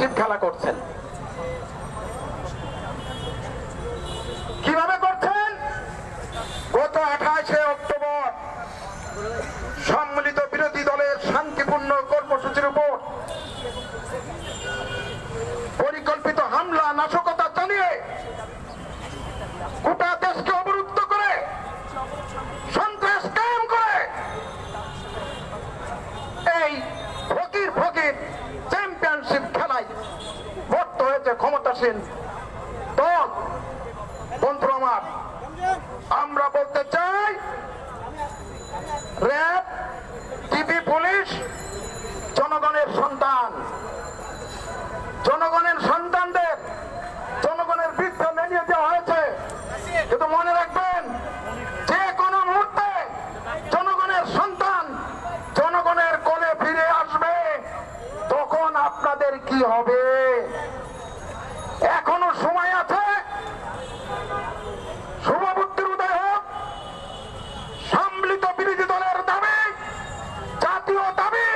Championship খেলা করছেন। কীভাবে করছেন? গত আঠাশে অক্টোবর সম্মিলিত বিরোধী দলের শান্তিপূর্ণ কর্মসূচির উপর ক্ষমতাসীন দল বন্ধু আমার, আমরা বলতে চাই, র্যাব, টিভি পুলিশ, জনগণের সন্তান, জনগণের সন্তানদের, জনগণের বৃদ্ধ মেনিয়ে দেওয়া হয়েছে। কিন্তু মনে রাখবেন, যে কোনো মুহূর্তে জনগণের সন্তান জনগণের কোলে ফিরে আসবে, তখন আপনাদের কি হবে? সময় আছে। শুভবুদ্ধির উদয় হোক। সম্মিলিত বিরোধী দলের দাবি, জাতীয় দাবি,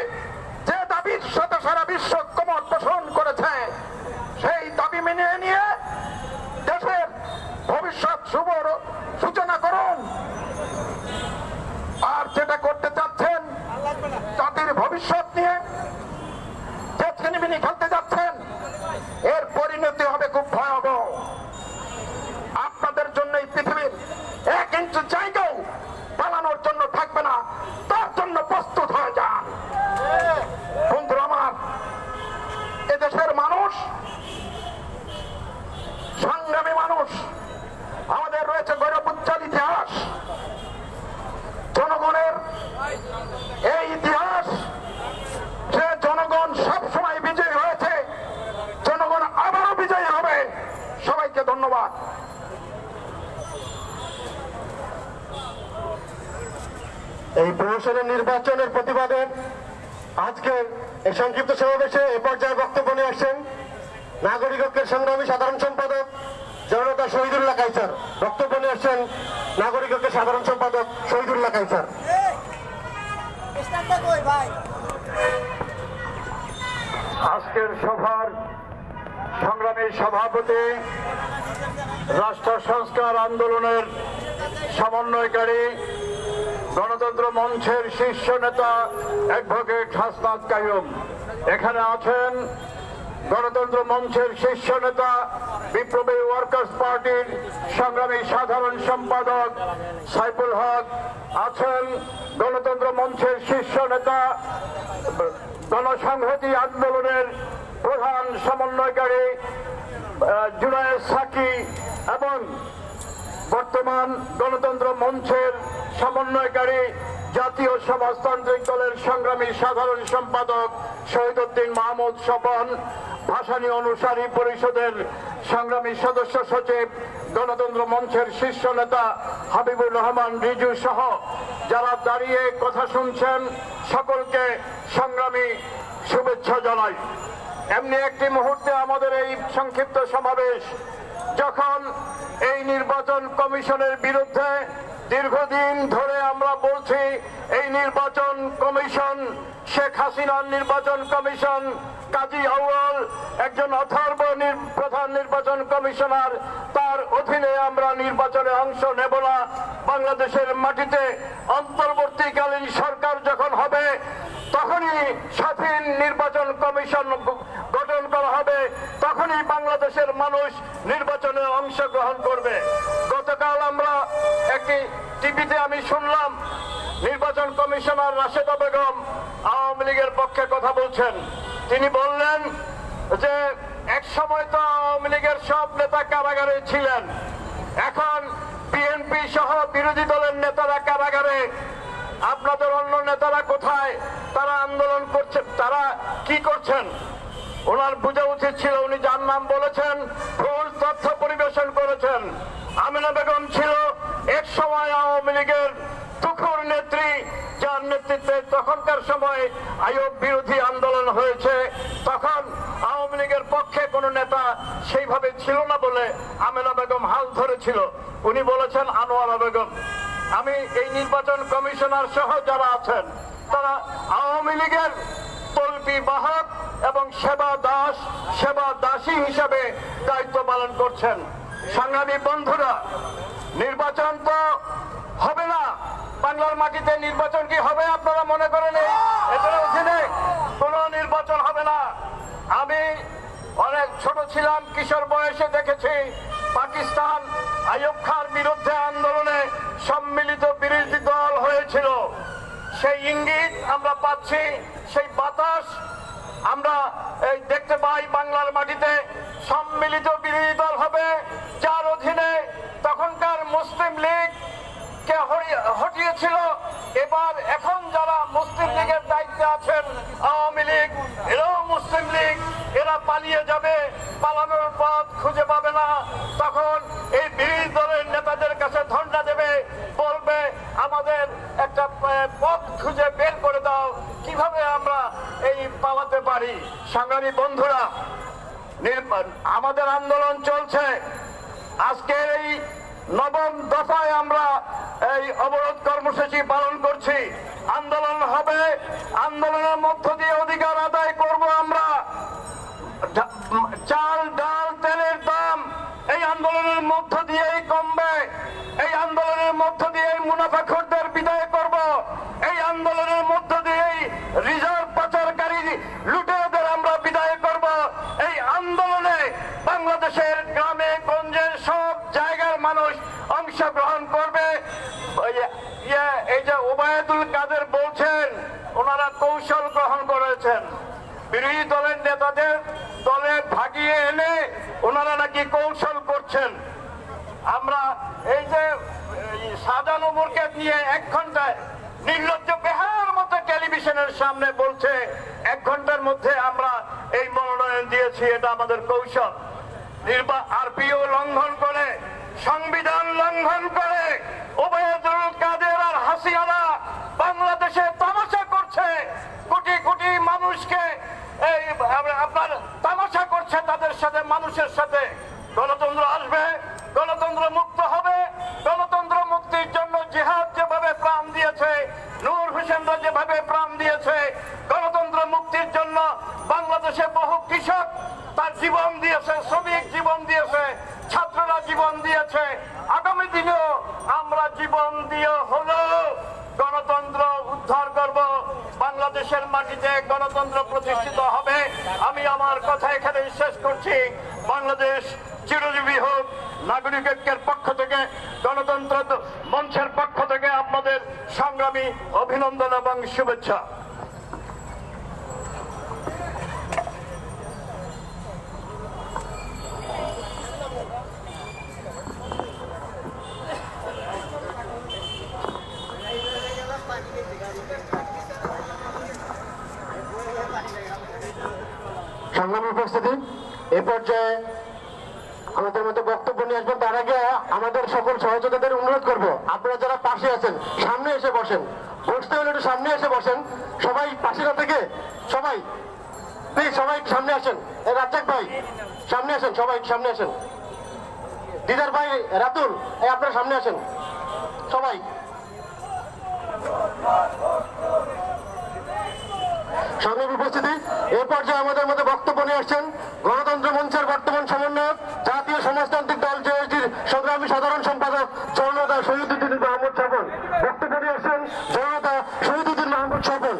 যে দাবির সাথে সারা বিশ্ব কমর পোষণ করেছে, সেই দাবি মেনে নিয়ে দেশের ভবিষ্যৎ শুভ সূচনা করুন। আর যেটা করতে চাচ্ছেন, জাতির ভবিষ্যৎ নিয়ে খেলতে যাচ্ছেন এর পরিণতি হবে, খুব ভয়াবহ। আপনাদের জন্য এই পৃথিবীর এক ইঞ্চি জায়গাও পালানোর জন্য থাকবে না, তার জন্য প্রস্তুত হয়ে যান বন্ধুরা আমার এদেশের মানুষ সংগ্রামী মানুষ আমাদের রয়েছে গৌরব উজ্জ্বল ইতিহাস জনগণের এই ইতিহাস সে জনগণ সবসময় বিজয়ী হয়েছে জনগণ আবারও বিজয়ী হবে সবাইকে ধন্যবাদ এই নির্বাচনের প্রতিবাদে আজকের এই সংক্ষিপ্ত সমাবেশে এ পর্যায়ে বক্তব্য নিয়ে আসছেন নাগরিক ঐক্যের সংগ্রামী সাধারণ সম্পাদক জনতা শহীদুল্লাহ কাইসার বক্তব্য নিয়ে আসছেন নাগরিক ঐক্যের সাধারণ সম্পাদক শহীদুল্লাহ কাইসার আজকের সভার সংগ্রামী সভাপতি, রাষ্ট্র সংস্কার আন্দোলনের সমন্বয়কারী গণতন্ত্র মঞ্চের শীর্ষ নেতা অ্যাডভোকেট হাসনাত কাইম এখানে আছেন গণতন্ত্র মঞ্চের শীর্ষ নেতা বিপ্লবী ওয়ার্কার্স পার্টির সংগ্রামী সাধারণ সম্পাদক সাইফুল হক। আছেন গণতন্ত্র মঞ্চের শীর্ষ নেতা গণসংহতি আন্দোলনের প্রধান সমন্বয়কারী জুনায়েদ সাকি এবং বর্তমান গণতন্ত্র মঞ্চের সমন্বয়কারী জাতীয় সমাজতান্ত্রিক দলের সংগ্রামী সাধারণ সম্পাদক শহীদুদ্দিন মাহমুদ স্বপন ভাসানী অনুসারী পরিষদের সংগ্রামী সদস্য সচিব, গণতন্ত্র মঞ্চের শীর্ষ নেতা হাবিবুর রহমান রিজু সহ যারা দাঁড়িয়ে কথা শুনছেন, সকলকে সংগ্রামী শুভেচ্ছা জানাই। এমনি একটি মুহূর্তে আমাদের এই সংক্ষিপ্ত সমাবেশ যখন এই নির্বাচন কমিশনের বিরুদ্ধে দীর্ঘদিন ধরে আমরা বলছি, এই নির্বাচন কমিশন, শেখ হাসিনার নির্বাচন কমিশন, কাজী আউয়াল একজন অথর্ব প্রধান নির্বাচন কমিশনার, তার অধীনে আমরা নির্বাচনে অংশ নেব না। বাংলাদেশের মাটিতে অন্তর্বর্তীকালীন সরকার যখন হবে তখনই স্বাধীন নির্বাচন কমিশন গঠন করা হবে, তখনই বাংলাদেশের মানুষ নির্বাচনে অংশগ্রহণ করবে। গতকাল আমরা একটি টিভিতে আমি শুনলাম, নির্বাচন কমিশনার রাশেদা বেগম আওয়ামী লীগের পক্ষে কথা বলছেন। তিনি বললেন যে, এক সময় তো আওয়ামী লীগের সব নেতা কারাগারে ছিলেন। এখন বিএনপি সহ বিরোধী দলের নেতারা কারাগারে আপনাদের অন্য নেতারা কোথায়? তারা আন্দোলন করছে, তারা কি করছেন? ওনার বোঝা উচিত ছিল, উনি যার নাম বলেছেন, ভুল তথ্য পরিবেশন করেছেন। আমিনা বেগম ছিল এক সময় আওয়ামী লীগের তুখুর নেত্রী, যার নেতৃত্বে তখনকার সময় আয়োগ বিরোধী আন্দোলন হয়েছে। তখন আওয়ামী লীগের পক্ষে কোনো নেতা সেইভাবে ছিল না বলে আমেনা বেগম হাল ধরেছিল। উনি বলেছেন, আনোয়ারা বেগম। আমি এই নির্বাচন কমিশনার সহ যারা আছেন, তারা আওয়ামী লীগের তল্পি বাহক এবং সেবা দাস, সেবা দাসী হিসাবে দায়িত্ব পালন করছেন। সংগ্রামী বন্ধুরা, নির্বাচন তো হবে না। বাংলার মাটিতে নির্বাচন কি হবে আপনারা মনে করেন অধীনে কোনো নির্বাচন হবে না। আমি অনেক ছোট ছিলাম, কিশোর বয়সে দেখেছি পাকিস্তান আইয়ুব খার বিরুদ্ধে আন্দোলনে সম্মিলিত বিরোধী দল হয়েছিল। সেই ইঙ্গিত আমরা পাচ্ছি, সেই বাতাস আমরা এই দেখতে পাই বাংলার মাটিতে। সম্মিলিত বিরোধী দল হবে, যার অধীনে তখনকার মুসলিম লীগ কে হটিয়েছিল। এবার এখন যারা মুসলিম লীগের দায়িত্বে আছেন, আওয়ামী লীগ, এরাও মুসলিম লীগ, এরা পালিয়ে যাবে, পালানোর পথ খুঁজে পাবে না। তখন এই বিরোধী দলের নেতাদের কাছে ধন্ডা দেবে, বলবে, আমাদের একটা পথ খুঁজে বের করে দাও, কীভাবে আমরা এই পালাতে পারি? সংগ্রামী বন্ধুরা আমাদের আন্দোলন চলছে। আজকের এই নবম দফায় আমরা এই অবরোধ কর্মসূচি পালন করছি। আন্দোলন হবে। আন্দোলনের মধ্য দিয়ে অধিকার আদায় করব আমরা। চাল ডাল তেলের দাম এই আন্দোলনের মধ্য দিয়েই কমবে এই আন্দোলনের মধ্য দিয়েই মুনাফাখোরদের বিদায় করব এই আন্দোলনের মধ্য দিয়েই রিজার্ভ পাচারকারী লুটেরাদের আমরা বিদায় করব এই আন্দোলনে বাংলাদেশের গ্রামে গঞ্জে সব জায়গার মানুষ অংশগ্রহণ করবে ওই- ইয়ে, এই যে ওবায়দুল কাদের বলছেন ওনারা কৌশল গ্রহণ করেছেন। বিরোধী দলের নেতাদের দলে ভাগিয়ে এনে ওনারা নাকি কৌশল করছেন। আমরা এই যে, এই শাহজাহানুরকে নিয়ে এক ঘন্টায় নির্লজ্জ বেহার মতো টেলিভিশনের সামনে বলছে, এক ঘণ্টার মধ্যে আমরা এই মনোনয়ন দিয়েছি, এটা আমাদের কৌশল। নির্বা, আরপিও লঙ্ঘন করে, সংবিধান লঙ্ঘন করে ওবায়দুল কাদের আর হাসিয়ানা বাংলাদেশে তামাশা করছে কোটি কোটি মানুষকে এই আপ- আপনার তামাশা করছে তাদের সাথে, মানুষের সাথে গণতন্ত্র আসবে, গণতন্ত্র মুক্ত হবে, গণতন্ত্র মুক্তির জন্য জিহাদ যেভাবে প্রাণ দিয়েছে, নূর হোসেনরা যেভাবে প্রাণ দিয়েছে, গণতন্ত্র মুক্তির জন্য বাংলাদেশে বহু কৃষক তার জীবন দিয়েছে, শ্রমিক জীবন দিয়েছে, ছাত্ররা জীবন দিয়েছে। আগামী দিনেও আমরা জীবন দিয়ে হলেও গণতন্ত্র উদ্ধার করব বাংলাদেশের মাটিতে গণতন্ত্র প্রতিষ্ঠিত হবে। আমি আমার কথা এখানে শেষ করছি। বাংলাদেশ চিরজীবী হোক, নাগরিক ঐক্যের পক্ষ থেকে, গণতন্ত্র মঞ্চের পক্ষ থেকে আপনাদের সংগ্রামী অভিনন্দন এবং শুভেচ্ছা। সংগ্রামী উপস্থিতি এ পর্যায়ে আমাদের মতো বক্তব্য নিয়ে আসবেন তার আগে আমাদের সকল সহযোগীদের অনুরোধ করব, আপনারা যারা পাশে আছেন, সামনে এসে বসেন। বসতে হলে একটু সামনে এসে বসেন। সবাই পাশে না থেকে সবাই, প্লিজ সবাই সামনে আসেন। রাজ্জাক ভাই, সামনে আসেন, সবাই সামনে আসেন। দিদার ভাই, রাতুল, এই আপনারা সামনে আসেন। সবাই। সংগ্রামী উপস্থিতি এ পর্যায়ে আমাদের মধ্যে বক্তব্য নিয়ে আসছেন গণতন্ত্র মঞ্চের বর্তমান সমন্বয়ক জাতীয় সমাজতান্ত্রিক দল জেএসডির সংগ্রামী সাধারণ সম্পাদক জনতা শহীদুদ্দিন মাহমুদ স্বপন বক্তব্য নিয়ে আসছেন জনতা শহীদুদ্দিন মাহমুদ স্বপন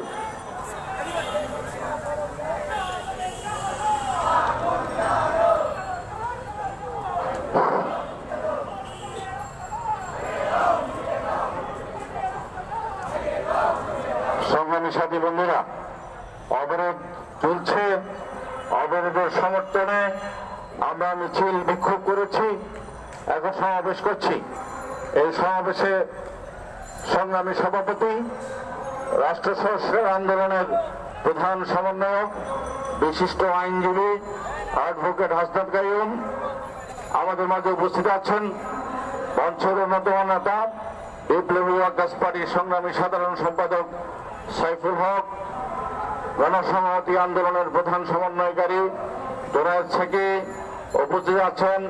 সংগ্রামী সাথী বন্ধুরা অবরোধ চলছে অবরোধের সমর্থনে আমরা মিছিল বিক্ষোভ করেছি, এখন সমাবেশ করছি। এই সমাবেশে সংগ্রামী সভাপতি রাষ্ট্র সংস্কার আন্দোলনের প্রধান সমন্বয়ক, বিশিষ্ট আইনজীবী, অ্যাডভোকেট হাসনাত গায়ুম আমাদের মাঝে উপস্থিত আছেন মঞ্চের অন্যতম নেতা, বিপ্লবী ওয়ার্কার্স পার্টির সংগ্রামী সাধারণ সম্পাদক সাইফুল হক, গণসংহতি আন্দোলনের প্রধান সমন্বয়কারী তোরাজ থেকে উপস্থিত আছেন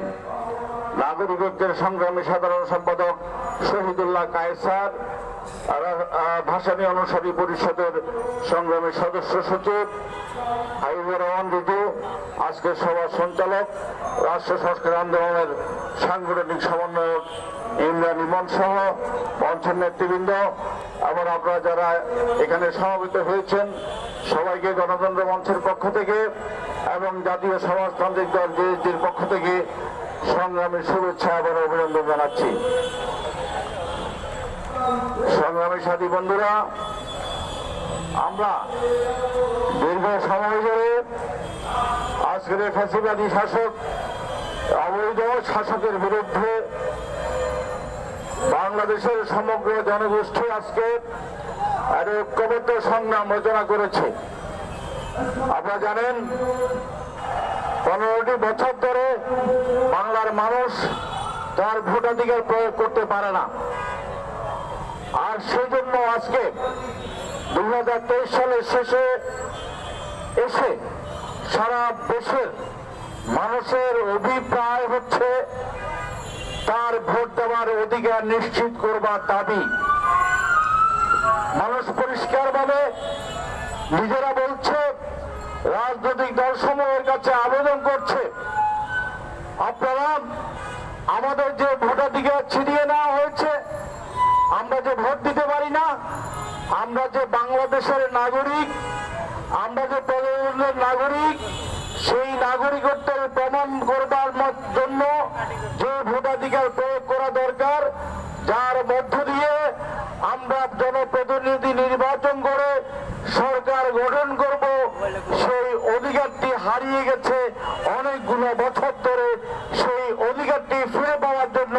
নাগরিক ঐক্যের সংগ্রামী সাধারণ সম্পাদক শহীদুল্লাহ কায়সার ভাসানী অনুসারী পরিষদের সংগ্রামী সদস্য সচিব হাইবুর রহমান রিজু আজকের সভার সঞ্চালক, রাষ্ট্র সংস্কার আন্দোলনের সাংগঠনিক সমন্বয়ক ইমরান ইমন সহ মঞ্চের নেতৃবৃন্দ। আবার আপনারা যারা এখানে সমাবেত হয়েছেন, সবাইকে গণতন্ত্র মঞ্চের পক্ষ থেকে এবং জাতীয় সমাজতান্ত্রিক দল জেএসডির পক্ষ থেকে সংগ্রামী শুভেচ্ছা এবং অভিনন্দন জানাচ্ছি। সংগ্রামী সাথী বন্ধুরা, আমরা দীর্ঘ সময় ধরে আজকের ফ্যাসিবাদী শাসক, অবৈধ শাসকের বিরুদ্ধে বাংলাদেশের সমগ্র জনগোষ্ঠী আজকে এক ঐক্যবদ্ধ সংগ্রাম রচনা করেছে। আপনারা জানেন, পনেরোটি বছর ধরে বাংলার মানুষ তার ভোটাধিকার প্রয়োগ করতে পারে না। আর সেই জন্য আজকে দুই হাজার তেইশ সালের শেষে এসে সারা দেশের মানুষের অভিপ্রায় হচ্ছে, তার ভোট দেওয়ার অধিকার নিশ্চিত করবার দাবি। মানুষ পরিষ্কারভাবে নিজেরা বলছে রাজনৈতিক দলসমূহের কাছে আবেদন করছে। আপনারা আমাদের যে ভোটাধিকার ছিনিয়ে নেওয়া হয়েছে, আমরা যে ভোট দিতে পারি না, আমরা যে বাংলাদেশের নাগরিক, আমরা যে প্রজাতন্ত্রের নাগরিক, সেই নাগরিকত্বের প্রমাণ করবার জন্য যে ভোটাধিকার প্রয়োগ করা দরকার, যার মধ্য দিয়ে আমরা জনপ্রতিনিধি নির্বাচন করে সরকার গঠন করব। সেই অধিকারটি হারিয়ে গেছে অনেকগুলো বছর ধরে। সেই অধিকারটি ফিরে পাওয়ার জন্য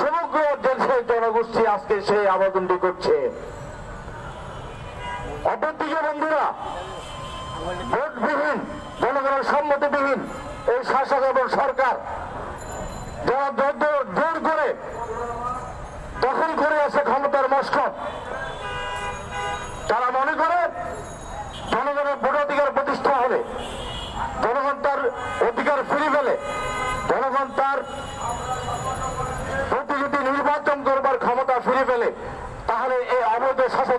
সমগ্র দেশের জনগোষ্ঠী আজকে সেই আবেদনটি করছে। অপরদিকে বন্ধুরা, ভোটবিহীন, জনগণের সম্মতিবিহীন এই শাসক এবং সরকার যারা জোর করে, দখল করে আছে ক্ষমতার মস্কট, তারা মনে করে হবে জনগণ তার অধিকার ফিরে ফেলে জনগণ তার প্রতিনিধি নির্বাচন করবার ক্ষমতা ফিরে ফেলে তাহলে এই অবৈধ শাসকদের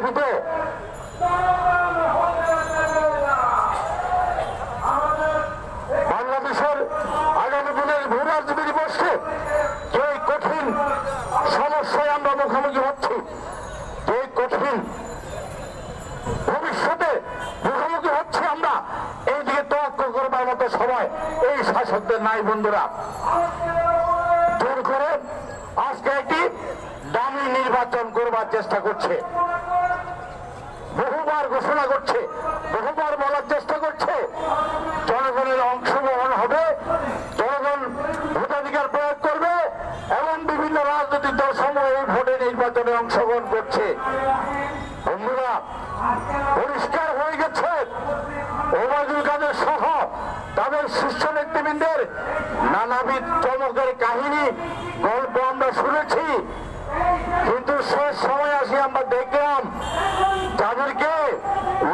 রাজনীতিতে বাংলাদেশের আগামী দিনের ভূ রাজনীতির যে কঠিন সমস্যায় আমরা মুখোমুখি হচ্ছি, যে কঠিন ভবিষ্যতে মুখোমুখি হচ্ছে আমরা এইদিকে তোয়াক্ক করবার মতো সময় এই শাসকদের নাই বন্ধুরা। জোর করে আজকে একটি দামি নির্বাচন করবার চেষ্টা করছে। ঘোষণা করছে, বহুবার বলার চেষ্টা করছে। জনগণের অংশগ্রহণ হবে, জনগণ ভোটাধিকার প্রয়োগ করবে, এবং বিভিন্ন রাজনৈতিক দল সমূহ এই ভোটে নির্বাচনে অংশগ্রহণ করছে। বন্ধুরা, পরিষ্কার হয়ে গেছে। ওবায়দুল কাদের সহ তাদের শীর্ষ নেতৃবৃন্দের নানাবিধ চমকের কাহিনী, গল্প আমরা শুনেছি। কিন্তু শেষ সময় আসি আমরা দেখলাম যাদেরকে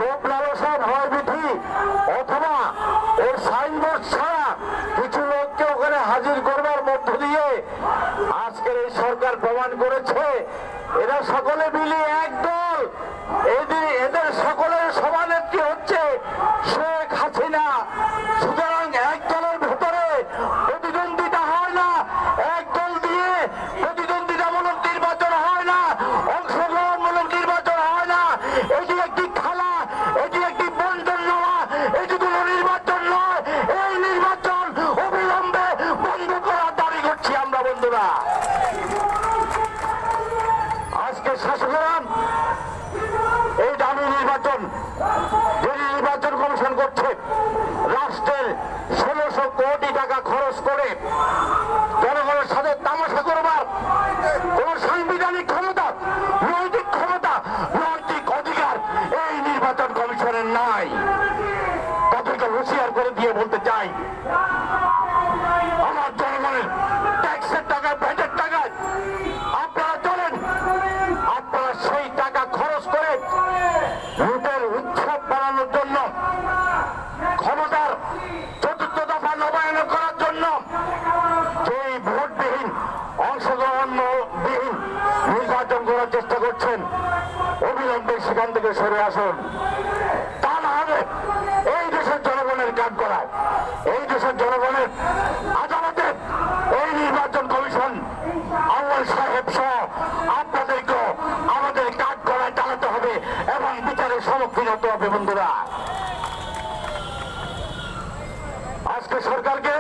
লোক লালসা ভয় বিধি অথবা ওর সাইনবোর্ড ছাড়া কিছু লোককে ওখানে হাজির করবার মধ্য দিয়ে আজকের এই সরকার প্রমাণ করেছে সকলে মিলে একদল খরচ করে জনগণের সাথে তামাশা করবার কোন সাংবিধানিক ক্ষমতা, নৈতিক ক্ষমতা, নৈতিক অধিকার এই নির্বাচন কমিশনের নাই। তাদেরকে হুঁশিয়ার করে দিয়ে বলতে চাই করায় এই দেশের জনগণের আদালতে এই নির্বাচন কমিশন আল্লাহ সাহেব সহ আপনাদেরকে আমাদের কাজ করায় চালাতে হবে এবং বিচারের সম্মুখীন হতে হবে বন্ধুরা। আজকে সরকারকে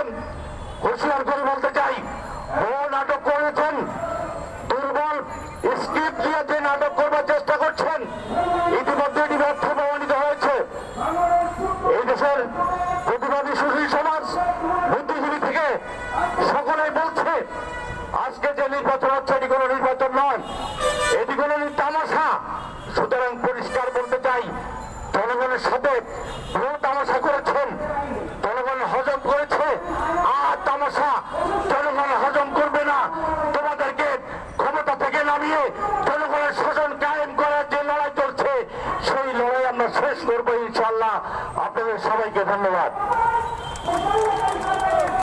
জনগণের সাথে ভুল তামাশা করেছেন। জনগণ হজম করেছে। আর তামাশা জনগণ হজম করবে না। তোমাদেরকে ক্ষমতা থেকে নামিয়ে জনগণের শাসন কায়েম করার যে লড়াই চলছে, সেই লড়াই আমরা শেষ করব ইনশাল্লাহ আপনাদের সবাইকে ধন্যবাদ।